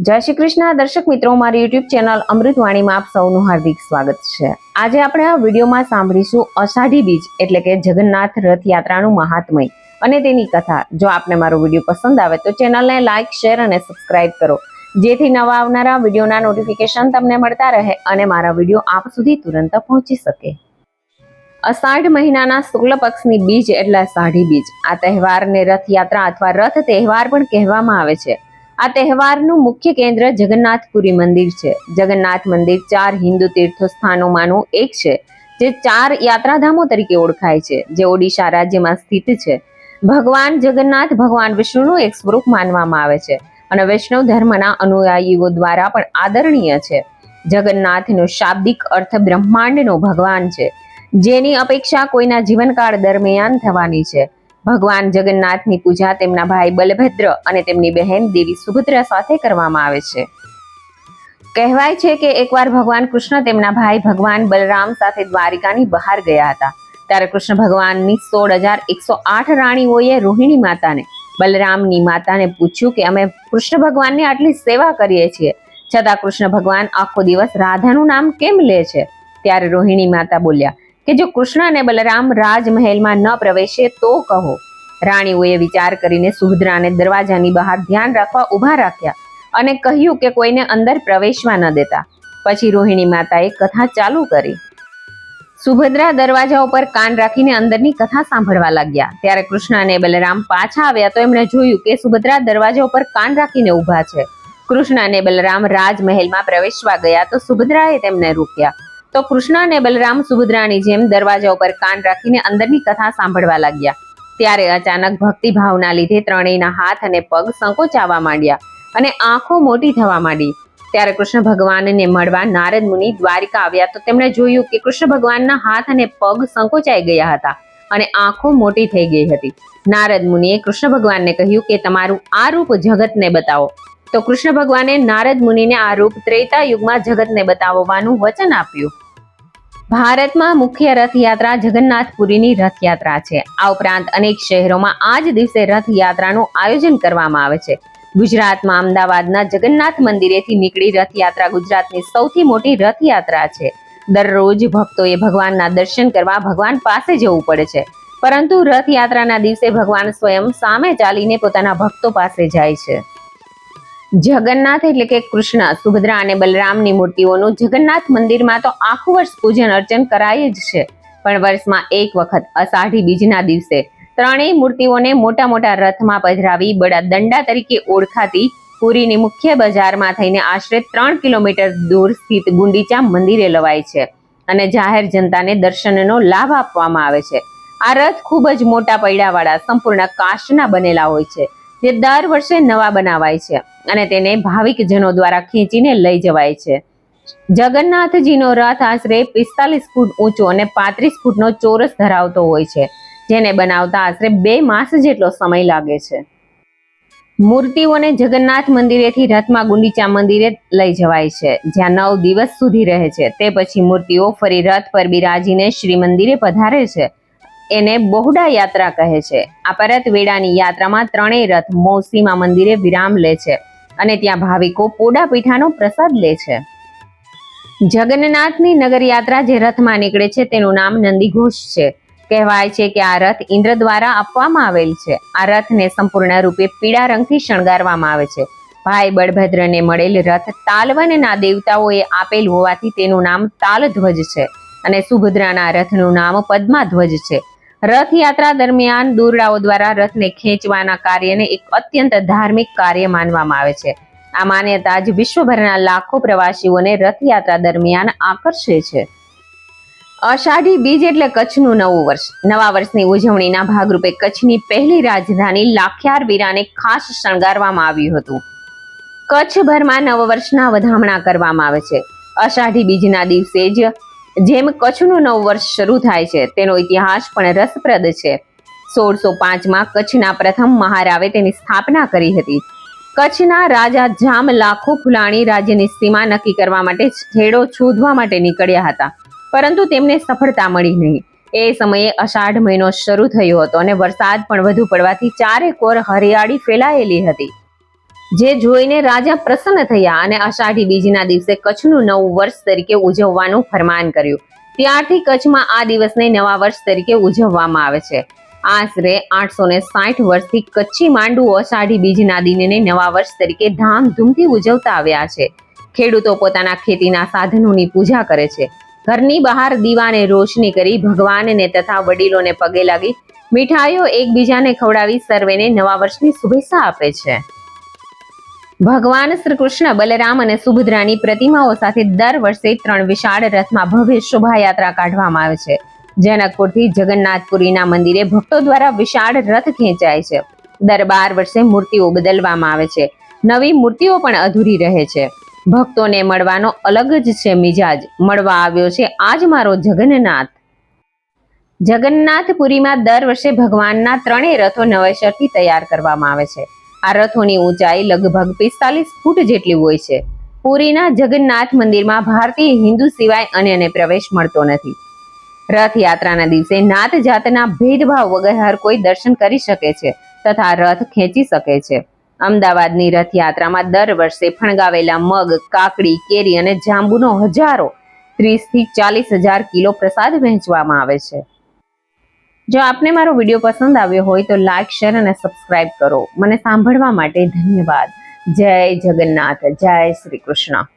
જય શ્રી કૃષ્ણ. દર્શક મિત્રો, મારી યુટ્યુબ ચેનલ અમૃતવાણીમાં આપ સૌનું હાર્દિક સ્વાગત છે. આજે આપણે આ વિડીયોમાં સાંભળીશું અષાઢી બીજ, એટલે કે જગન્નાથ રથયાત્રાનું મહાત્મય અને તેની કથા. જો આપને મારો વીડિયો પસંદ આવે તો ચેનલને લાઇક શેર અને સબસ્ક્રાઇબ કરો. જેથી નવા આવનારા વિડીયોના નોટિફિકેશન તમને મળતા રહે અને મારા વીડિયો આપ સુધી તુરંત પહોંચી શકે. અષાઢ મહિનાના શુક્લ પક્ષની બીજ, એટલે અષાઢી બીજ. આ તહેવારને રથયાત્રા અથવા રથ તહેવાર પણ કહેવામાં આવે છે. આ તહેવારનું મુખ્ય કેન્દ્ર જગન્નાથપુરી મંદિર છે. જગન્નાથ મંદિર ચાર હિન્દુ તીર્થ સ્થાનોમાંનું એક છે, જે ચાર યાત્રાધામો તરીકે ઓળખાય છે, જે ઓડિશા રાજ્યમાં સ્થિત છે. ભગવાન જગન્નાથ, ભગવાન વિષ્ણુનું એક સ્વરૂપ માનવામાં આવે છે અને વૈષ્ણવ ધર્મના અનુયાયીઓ દ્વારા પણ આદરણીય છે. જગન્નાથનો શાબ્દિક અર્થ બ્રહ્માંડનો ભગવાન છે, જેની અપેક્ષા કોઈના જીવનકાળ દરમિયાન થવાની છે. ભગવાન જગન્નાથની પૂજા તેમના ભાઈ બલભદ્ર અને તેમની બહેન દેવી સુભદ્રા સાથે કરવામાં આવે છે. કહેવાય છે કે એકવાર ભગવાન કૃષ્ણ તેમના ભાઈ ભગવાન બલરામ સાથે દ્વારિકાની બહાર ગયા હતા. ત્યારે કૃષ્ણ ભગવાનની સોળ હજાર એકસો આઠ રાણીઓએ રોહિણી માતાને, બલરામની માતાને પૂછ્યું કે અમે કૃષ્ણ ભગવાનની આટલી સેવા કરીએ છીએ. છતાં કૃષ્ણ ભગવાન આખો દિવસ રાધાનું નામ કેમ લે છે? ત્યારે રોહિણી માતા બોલ્યા કે જો કૃષ્ણ અને બલરામ રાજમહેલમાં ન પ્રવેશે તો કહો. રાણીઓએ વિચાર કરીને સુભદ્રાને દરવાજાની બહાર ધ્યાન રાખવા ઊભા રાખ્યા અને કહ્યું કે કોઈને અંદર પ્રવેશવા ન દેતા. પછી રોહિણી માતાએ કથા ચાલુ કરી. સુભદ્રા દરવાજા ઉપર કાન રાખીને અંદરની કથા સાંભળવા લાગ્યા. ત્યારે કૃષ્ણ અને બલરામ પાછા આવ્યા તો એમણે જોયું કે સુભદ્રા દરવાજા ઉપર કાન રાખીને ઊભા છે. કૃષ્ણ અને બલરામ રાજમહેલમાં પ્રવેશવા ગયા તો સુભદ્રાએ તેમને રોક્યા. તો કૃષ્ણ અને બલરામ સુભદ્રાની જેમ દરવાજા ઉપર કાન રાખીને અંદરની કથા સાંભળવા લાગ્યા. ત્યારે અચાનક ભક્તિભાવના લીધે ત્રણેયના હાથ અને પગ સંકોચાવા માંડ્યા અને આંખો મોટી થવા માંડી. ત્યારે કૃષ્ણ ભગવાનને મળવા નારદ મુનિ દ્વારિકા આવ્યા તો તેમણે જોયું કે કૃષ્ણ ભગવાનના હાથ અને પગ સંકોચાઈ ગયા હતા અને આંખો મોટી થઈ ગઈ હતી. નારદ મુનિએ કૃષ્ણ ભગવાનને કહ્યું કે તમારું આ રૂપ જગતને બતાવો. તો કૃષ્ણ ભગવાને નારદ મુનિને આ રૂપ ત્રેતા યુગમાં જગતને બતાવવાનું વચન આપ્યું. ભારતમાં મુખ્ય રથયાત્રા જગન્નાથપુરીની રથયાત્રા છે. આ ઉપરાંત અનેક શહેરોમાં આ જ દિવસે રથયાત્રાનું આયોજન કરવામાં આવે છે. ગુજરાતમાં અમદાવાદના જગન્નાથ મંદિરેથી નીકળી રથયાત્રા ગુજરાતની સૌથી મોટી રથયાત્રા છે. દરરોજ ભક્તોએ ભગવાનના દર્શન કરવા ભગવાન પાસે જવું પડે છે. પરંતુ રથયાત્રાના દિવસે ભગવાન સ્વયં સામે ચાલીને પોતાના ભક્તો પાસે જાય છે. જગન્નાથ એટલે કે કૃષ્ણ, સુભદ્રા અને બલરામની મૂર્તિઓનું જગન્નાથ મંદિરમાં તો આખું વર્ષ પૂજન અર્ચન કરાય જ છે. પણ વર્ષમાં એક વખત અષાઢી બીજના દિવસે ત્રણેય મૂર્તિઓને મોટા મોટા રથમાં પધરાવી બડા દંડા તરીકે ઓળખાતી પુરીની મુખ્ય બજારમાં થઈને આશરે ત્રણ કિલોમીટર દૂર સ્થિત ગુંડીચા મંદિરે લવાય છે અને જાહેર જનતાને દર્શનનો લાભ આપવામાં આવે છે. આ રથ ખૂબ જ મોટા પૈડાવાળા, સંપૂર્ણ કાષ્ટના બનેલા હોય છે. જે દર વર્ષે નવા બનાવાય છે અને તેને ભાવિક જનો દ્વારા ખેંચીને લઈ જવાય છે. જગન્નાથજીનો રથ આશરે પિસ્તાલીસ ફૂટ ઊંચો અને પાંત્રીસ ફૂટનો ચોરસ ધરાવતો હોય છે, જેને બનાવતા આશરે બે માસ જેટલો સમય લાગે છે. મૂર્તિઓને જગન્નાથ મંદિરેથી રથમાં ગુંડીચા મંદિરે લઈ જવાય છે, જ્યાં નવ દિવસ સુધી રહે છે. તે પછી મૂર્તિઓ ફરી રથ પર બિરાજીને શ્રી મંદિરે પધારે છે. એને બહુડા યાત્રા કહે છે. આ પરત વેડાની યાત્રામાં ત્રણેય રથ મૌસીમા મંદિરે વિરામ લે છે અને ત્યાં ભાવિકો પોડા પીઠાનો પ્રસાદ લે છે. જગન્નાથની નગર યાત્રા જે રથમાં નીકળે છે તેનું નામ નંદીઘોષ છે. કહેવાય છે કે આ રથ ઇન્દ્ર દ્વારા આપવામાં આવેલ છે. આ રથને સંપૂર્ણ રૂપે પીળા રંગથી શણગારવામાં આવે છે. ભાઈ બળભદ્રને મળેલ રથ તાલવનના દેવતાઓએ આપેલ હોવાથી તેનું નામ તાલધ્વજ છે અને સુભદ્રાના રથનું નામ પદ્માધ્વજ છે. રથયાત્રા દરમિયાન દોરડાઓ દ્વારા રથને ખેંચવાના કાર્યને એક અત્યંત ધાર્મિક કાર્ય માનવામાં આવે છે. આ માન્યતા જ વિશ્વભરના લાખો પ્રવાસીઓને રથયાત્રા દરમિયાન આકર્ષે છે. અષાઢી બીજ એટલે કચ્છનું નવું વર્ષ. નવા વર્ષની ઉજવણીના ભાગરૂપે કચ્છની પહેલી રાજધાની લાખિયાર વીરાને ખાસ શણગારવામાં આવ્યું હતું. કચ્છભરમાં નવ વર્ષના વધામણા કરવામાં આવે છે. અષાઢી બીજના દિવસે જ જેમ કચ્છનું નવું વર્ષ શરૂ થાય છે, તેનો ઇતિહાસ પણ રસપ્રદ છે. સોળસો પાંચમાં કચ્છના પ્રથમ મહારાવે તેની સ્થાપના કરી હતી. કચ્છના રાજા જામ લાખો ફુલાણી રાજ્યની સીમા નક્કી કરવા માટે છેડો શોધવા માટે નીકળ્યા હતા. પરંતુ તેમને સફળતા મળી નહીં. એ સમયે અષાઢ મહિનો શરૂ થયો હતો અને વરસાદ પણ વધુ પડવાથી ચારે કોર હરિયાળી ફેલાયેલી હતી. જે જોઈને રાજા પ્રસન્ન થયા અને અષાઢી બીજના દિવસે કચ્છનું નવું વર્ષ તરીકે ઉજવવાનું ફરમાન કર્યું. ત્યારથી કચ્છમાં આ દિવસને નવા વર્ષ તરીકે ઉજવવામાં આવે છે. આશરે આઠસો ને સાઠ વર્ષથી કચ્છી માંડુ અષાઢી બીજના દિનને નવા વર્ષ તરીકે ધામધૂમથી ઉજવતા આવ્યા છે. ખેડૂતો પોતાના ખેતીના સાધનોની પૂજા કરે છે. ઘરની બહાર દીવાને રોશની કરી ભગવાનને તથા વડીલોને પગે લાગી મીઠાઈઓ એકબીજાને ખવડાવી સર્વેને નવા વર્ષની શુભેચ્છા આપે છે. ભગવાન શ્રી કૃષ્ણ બલરામ અને સુભદ્રાની પ્રતિમાઓ સાથે દર વર્ષે ત્રણ વિશાળ રથમાં ભવ્ય શોભાયાત્રા કાઢવામાં આવે છે. જનકપુરથી જગન્નાથપુરીના મંદિરે ભક્તો દ્વારા વિશાળ રથ ખેંચાય છે. દર બાર વર્ષે મૂર્તિઓ બદલવામાં આવે છે. નવી મૂર્તિઓ પણ અધૂરી રહે છે. ભક્તોને મળવાનો અલગ જ છે મિજાજ. મળવા આવ્યો છે આજ મારો જગન્નાથ. જગન્નાથપુરીમાં દર વર્ષે ભગવાનના ત્રણેય રથો નવેસરથી તૈયાર કરવામાં આવે છે. આ રથોની ઊંચાઈ લગભગ પિસ્તાલીસ ફૂટ જેટલી હોય છે. પુરીના જગન્નાથ મંદિરમાં ભારતીય હિન્દુ સિવાય અન્યને પ્રવેશ મળતો નથી. રથયાત્રાના દિવસે નાત જાતના ભેદભાવ વગર હર કોઈ દર્શન કરી શકે છે તથા રથ ખેંચી શકે છે. અમદાવાદની રથયાત્રામાં દર વર્ષે ફણગાવેલા મગ, કાકડી, કેરી અને જાંબુનો હજારો ત્રીસથી ચાલીસ હજાર કિલો પ્રસાદ વહેંચવામાં આવે છે. જો આપને મારો વીડિયો પસંદ આવ્યો હોય તો લાઇક શેર અને સબસ્ક્રાઇબ કરો. મને સાંભળવા માટે ધન્યવાદ. જય જગન્નાથ. જય શ્રી કૃષ્ણ.